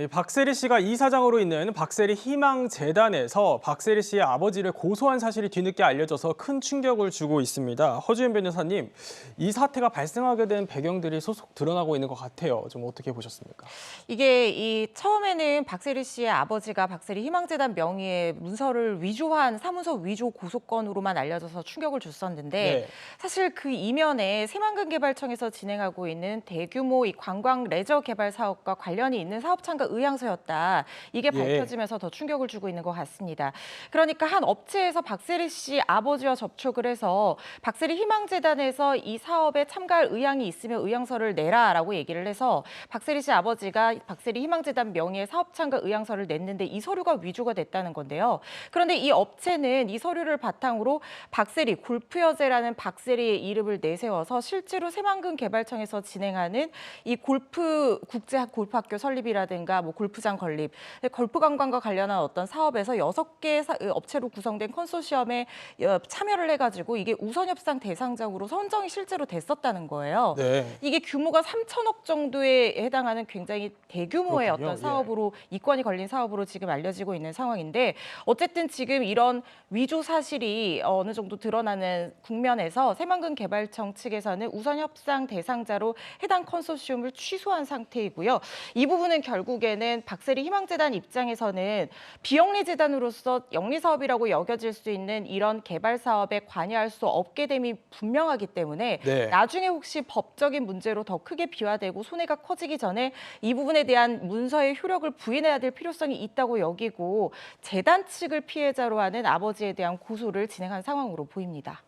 이 박세리 씨가 이사장으로 있는 박세리 희망재단에서 박세리 씨의 아버지를 고소한 사실이 뒤늦게 알려져서 큰 충격을 주고 있습니다. 허주연 변호사님, 이 사태가 발생하게 된 배경들이 소속 드러나고 있는 것 같아요. 좀 어떻게 보셨습니까? 이게 이 처음에는 박세리 씨의 아버지가 박세리 희망재단 명의의 문서를 위조한 사문서 위조 고소건으로만 알려져서 충격을 줬었는데 네. 사실 그 이면에 새만금개발청에서 진행하고 있는 대규모 이 관광 레저 개발 사업과 관련이 있는 사업창과 의향서였다. 이게 예. 밝혀지면서 더 충격을 주고 있는 것 같습니다. 그러니까 한 업체에서 박세리 씨 아버지와 접촉을 해서 박세리 희망재단에서 이 사업에 참가할 의향이 있으면 의향서를 내라라고 얘기를 해서 박세리 씨 아버지가 박세리 희망재단 명의의 사업 참가 의향서를 냈는데 이 서류가 위조가 됐다는 건데요. 그런데 이 업체는 이 서류를 바탕으로 박세리 골프여제라는 박세리의 이름을 내세워서 실제로 새만금 개발청에서 진행하는 이 골프 국제 골프학교 설립이라든가 뭐 골프장 건립, 골프 관광과 관련한 어떤 사업에서 여섯 개 사- 업체로 구성된 컨소시엄에 어, 참여를 해가지고 이게 우선 협상 대상자로 선정이 실제로 됐었다는 거예요. 네. 이게 규모가 3천억 정도에 해당하는 굉장히 대규모의 그렇군요. 어떤 예. 사업으로 이권이 걸린 사업으로 지금 알려지고 있는 상황인데 어쨌든 지금 이런 위조 사실이 어느 정도 드러나는 국면에서 새만금 개발청 측에서는 우선 협상 대상자로 해당 컨소시엄을 취소한 상태이고요. 이 부분은 결국 에는 박세리 희망재단 입장에서는 비영리 재단으로서 영리 사업이라고 여겨질 수 있는 이런 개발 사업에 관여할 수 없게 됨이 분명하기 때문에 네. 나중에 혹시 법적인 문제로 더 크게 비화되고 손해가 커지기 전에 이 부분에 대한 문서의 효력을 부인해야 될 필요성이 있다고 여기고 재단 측을 피해자로 하는 아버지에 대한 고소를 진행한 상황으로 보입니다.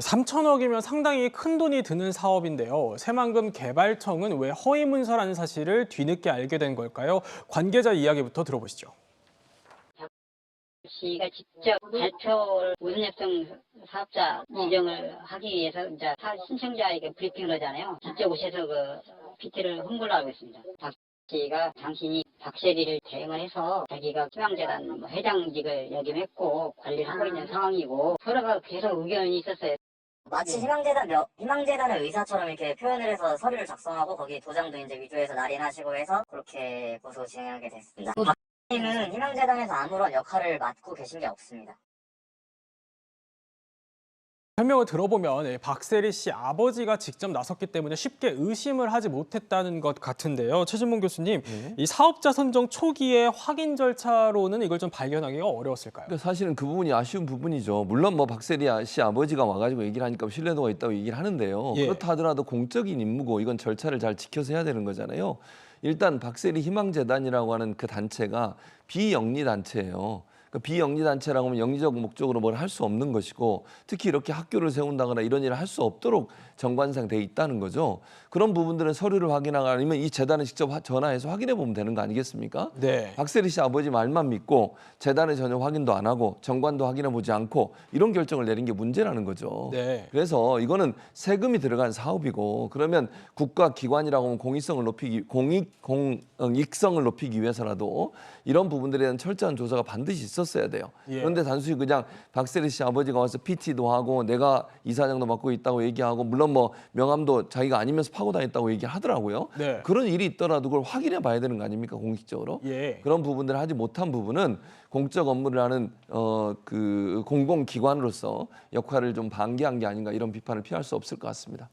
3천억이면 상당히 큰 돈이 드는 사업인데요. 새만금 개발청은 왜 허위 문서라는 사실을 뒤늦게 알게 된 걸까요? 관계자 이야기부터 들어보시죠. 씨가 직접 발표를 우선협정 사업자 지정을 하기 위해서 이제 사- 신청자에게 브리핑을 하잖아요. 직접 오셔서 그 PT를 홍보를 하고 있습니다. 박 씨가 당신이 박세리를 대행을 해서 자기가 희망재단 뭐 회장직을 역임했고 관리를 하고 있는 상황이고 서로가 계속 의견이 있었어요. 마치 희망재단 명- 희망재단의 의사처럼 이렇게 표현을 해서 서류를 작성하고 거기 도장도 이제 위조해서 날인하시고 해서 그렇게 고소 진행하게 됐습니다. 박씨는 희망재단에서 아무런 역할을 맡고 계신 게 없습니다. 설명을 들어보면 예, 박세리 씨 아버지가 직접 나섰기 때문에 쉽게 의심을 하지 못했다는 것 같은데요. 최진봉 교수님, 이 사업자 선정 초기에 확인 절차로는 이걸 좀 발견하기가 어려웠을까요? 그러니까 사실은 그 부분이 아쉬운 부분이죠. 물론 뭐 박세리 씨 아버지가 와가지고 얘기를 하니까 신뢰도가 있다고 얘기를 하는데요. 예. 그렇다 하더라도 공적인 임무고 이건 절차를 잘 지켜서 해야 되는 거잖아요. 일단 박세리 희망재단이라고 하는 그 단체가 비영리 단체예요. 그러니까 비영리 단체라고 하면 영리적 목적으로 뭘 할 수 없는 것이고 특히 이렇게 학교를 세운다거나 이런 일을 할 수 없도록 정관상 돼 있다는 거죠. 그런 부분들은 서류를 확인하거나 아니면 이 재단에 직접 화- 전화해서 확인해 보면 되는 거 아니겠습니까? 네. 박세리 씨 아버지 말만 믿고 재단에 전혀 확인도 안 하고 정관도 확인해 보지 않고 이런 결정을 내린 게 문제라는 거죠. 네. 그래서 이거는 세금이 들어간 사업이고 그러면 국가 기관이라고 하면 공익성을 높이기 공익 공익성을 높이기 위해서라도 이런 부분들에 대한 철저한 조사가 반드시 있었어야 돼요. 예. 그런데 단순히 그냥 박세리 씨 아버지가 와서 PT도 하고 내가 이사장도 맡고 있다고 얘기하고 물론 뭐 명함도 자기가 아니면서 파고 다녔다고 얘기를 하더라고요. 네. 그런 일이 있더라도 그걸 확인해 봐야 되는 거 아닙니까 공식적으로? 예. 그런 부분들을 하지 못한 부분은 공적 업무를 하는 어 그 공공기관으로서 역할을 좀 방기한 게 아닌가 이런 비판을 피할 수 없을 것 같습니다.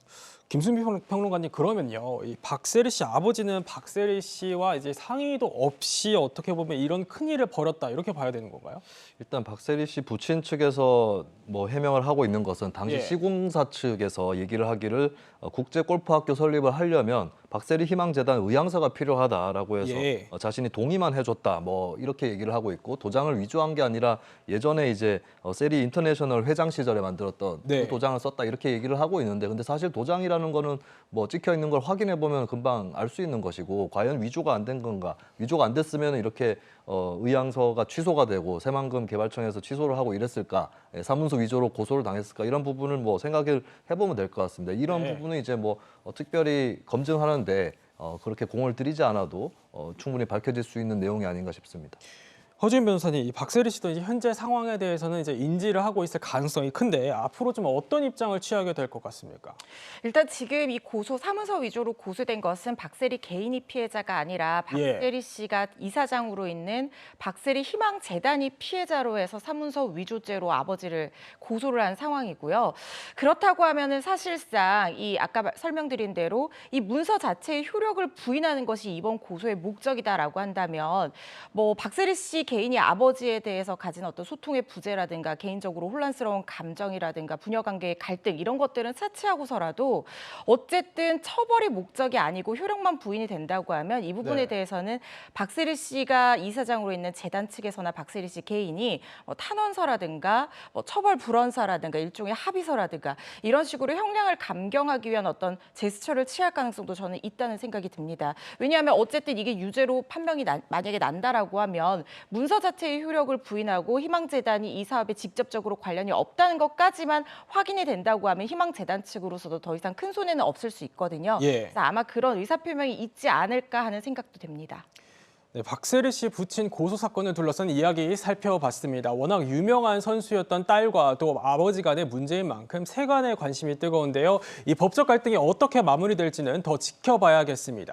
김순비 평- 평론가님 그러면요, 이 박세리 씨 아버지는 박세리 씨와 이제 상의도 없이 어떻게 보면 이런 큰 일을 벌였다 이렇게 봐야 되는 건가요? 일단 박세리 씨 부친 측에서 뭐 해명을 하고 있는 것은 당시 예. 시공사 측에서 얘기를 하기를 어, 국제 골프학교 설립을 하려면 박세리 희망재단 의향서가 필요하다라고 해서 예. 어, 자신이 동의만 해줬다 뭐 이렇게 얘기를 하고 있고 도장을 위조한 게 아니라 예전에 이제 어, 세리 인터내셔널 회장 시절에 만들었던 네. 그 도장을 썼다 이렇게 얘기를 하고 있는데 근데 사실 도장이라는 거는 뭐 찍혀 있는 걸 확인해 보면 금방 알 수 있는 것이고 과연 위조가 안 된 건가 위조가 안 됐으면 이렇게 어, 의향서가 취소가 되고 새만금 개발청에서 취소를 하고 이랬을까 예, 사문서 위조로 고소를 당했을까 이런 부분을 뭐 생각을 해보면 될 것 같습니다 이런 네. 부분은 이제 뭐 어, 특별히 검증하는 데 어, 그렇게 공을 들이지 않아도 어, 충분히 밝혀질 수 있는 내용이 아닌가 싶습니다. 허준 변호사님, 이 박세리 씨도 이제 현재 상황에 대해서는 이제 인지를 하고 있을 가능성이 큰데 앞으로 좀 어떤 입장을 취하게 될 것 같습니까? 일단 지금 이 고소 사문서 위조로 고소된 것은 박세리 개인이 피해자가 아니라 예. 박세리 씨가 이사장으로 있는 박세리 희망 재단이 피해자로 해서 사문서 위조죄로 아버지를 고소를 한 상황이고요. 그렇다고 하면은 사실상 이 아까 말- 설명드린 대로 이 문서 자체의 효력을 부인하는 것이 이번 고소의 목적이다라고 한다면 뭐 박세리 씨 개인이 아버지에 대해서 가진 어떤 소통의 부재라든가 개인적으로 혼란스러운 감정이라든가 부녀 관계의 갈등 이런 것들은 차치하고서라도 어쨌든 처벌이 목적이 아니고 효력만 부인이 된다고 하면 이 부분에 네. 대해서는 박세리 씨가 이사장으로 있는 재단 측에서나 박세리 씨 개인이 뭐 탄원서라든가 뭐 처벌 불원서라든가 일종의 합의서라든가 이런 식으로 형량을 감경하기 위한 어떤 제스처를 취할 가능성도 저는 있다는 생각이 듭니다. 왜냐하면 어쨌든 이게 유죄로 판명이 나- 만약에 난다라고 하면 문서 자체의 효력을 부인하고 희망재단이 이 사업에 직접적으로 관련이 없다는 것까지만 확인이 된다고 하면 희망재단 측으로서도 더 이상 큰 손해는 없을 수 있거든요. 예. 그래서 아마 그런 의사표명이 있지 않을까 하는 생각도 됩니다. 네, 박세리 씨 부친 고소 사건을 둘러싼 이야기 살펴봤습니다. 워낙 유명한 선수였던 딸과 또 아버지 간의 문제인 만큼 세간의 관심이 뜨거운데요. 이 법적 갈등이 어떻게 마무리될지는 더 지켜봐야겠습니다.